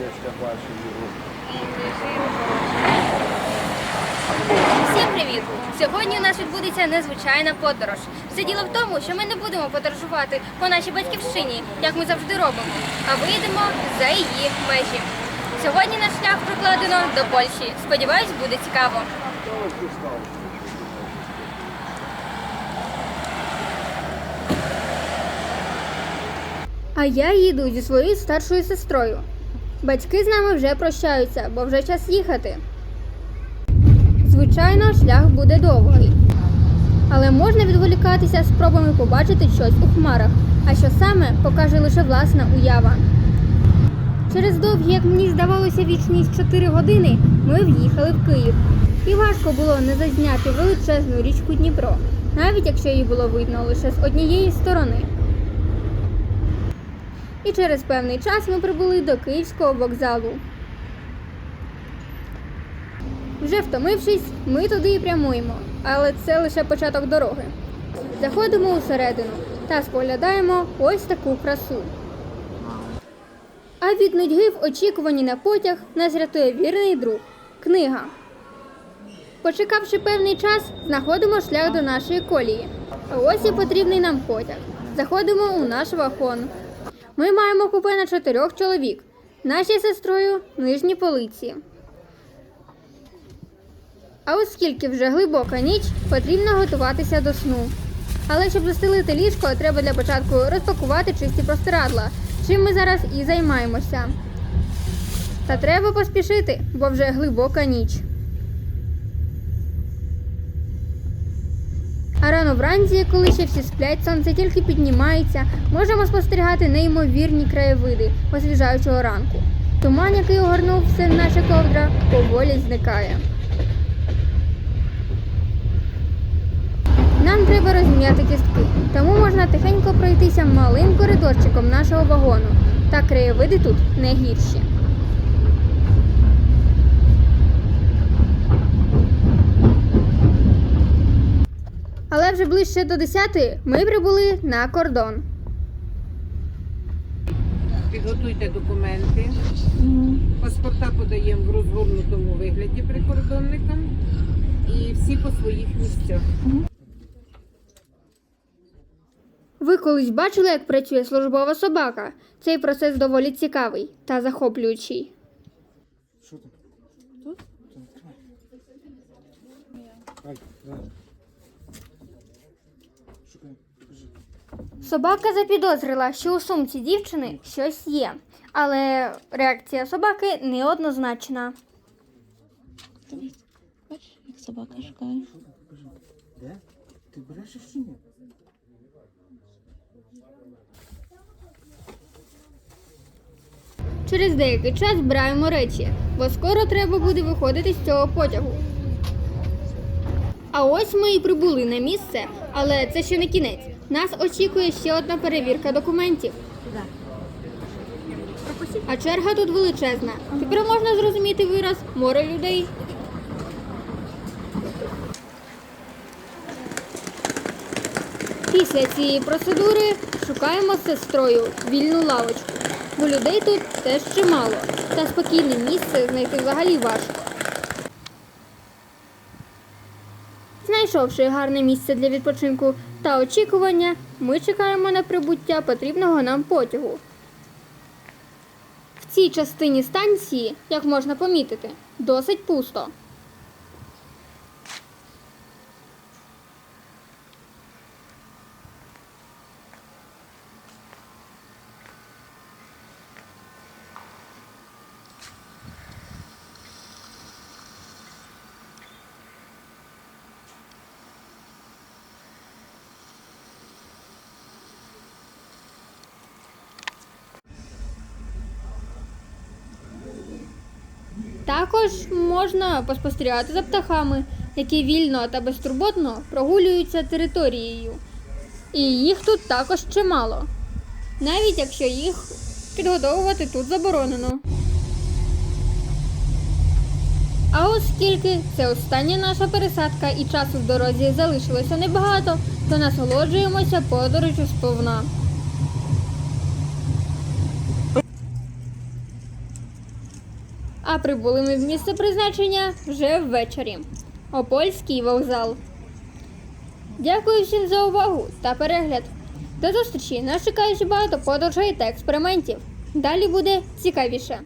сердечко ваші його. Всім привіт! Сьогодні у нас відбудеться незвичайна подорож. Все діло в тому, що ми не будемо подорожувати по нашій батьківщині, як ми завжди робимо, а виїдемо за її межі. Сьогодні наш шлях прокладено до Польщі. Сподіваюсь, буде цікаво. А я їду зі своєю старшою сестрою. Батьки з нами вже прощаються, бо вже час їхати. Звичайно, шлях буде довгий. Але можна відволікатися спробами побачити щось у хмарах, а що саме покаже лише власна уява. Через довгі, як мені здавалося, вічність 4 години ми в'їхали в Київ. І важко було не зазняти величезну річку Дніпро, навіть якщо її було видно лише з однієї сторони. І через певний час ми прибули до Київського вокзалу. Вже втомившись, ми туди і прямуємо, але це лише початок дороги. Заходимо усередину та споглядаємо ось таку красу. А від нудьги в очікуванні на потяг нас рятує вірний друг книга. Почекавши певний час, знаходимо шлях до нашої колії. А ось і потрібний нам потяг. Заходимо у наш вагон. Ми маємо купе на чотирьох чоловік. Наші сестрою нижні полиці. А оскільки вже глибока ніч, потрібно готуватися до сну. Але щоб застелити ліжко, треба для початку розпакувати чисті простирадла, чим ми зараз і займаємося. Та треба поспішити, бо вже глибока ніч. А рано вранці, коли ще всі сплять, сонце тільки піднімається, можемо спостерігати неймовірні краєвиди освіжаючого ранку. Туман, який огорнув все наша ковдра, поволі зникає. Нам треба розм'яти кістки, тому можна тихенько пройтися малим коридорчиком нашого вагону. Та краєвиди тут не гірші. Але вже ближче до 10 ми прибули на кордон. Підготуйте документи. Паспорта подаємо в розгорнутому вигляді прикордонникам і всі по своїх місцях. Ви колись бачили, як працює службова собака. Цей процес доволі цікавий та захоплюючий. Що там? Тут? Ай, Собака запідозрила, що у сумці дівчини щось є, але реакція собаки неоднозначна. Бачиш, як собака шукає. Де? Ти береш чи ні? Через деякий час збираємо речі, бо скоро треба буде виходити з цього потягу. А ось ми і прибули на місце, але це ще не кінець. Нас очікує ще одна перевірка документів. А черга тут величезна. Тепер можна зрозуміти вираз море людей. Після цієї процедури шукаємо з сестрою вільну лавочку, бо людей тут теж чимало, та спокійне місце знайти взагалі важко. Знайшовши гарне місце для відпочинку та очікування, ми чекаємо на прибуття потрібного нам потягу. В цій частині станції, як можна помітити, досить пусто. Також можна поспостерігати за птахами, які вільно та безтурботно прогулюються територією. І їх тут також чимало, навіть якщо їх підгодовувати тут заборонено. А оскільки це остання наша пересадка і часу в дорозі залишилося небагато, то насолоджуємося подорожю сповна. А прибули ми в місце призначення вже ввечері. Опольський вокзал. Дякую всім за увагу та перегляд. До зустрічі! Нас чекає ще багато подорожей та експериментів. Далі буде цікавіше.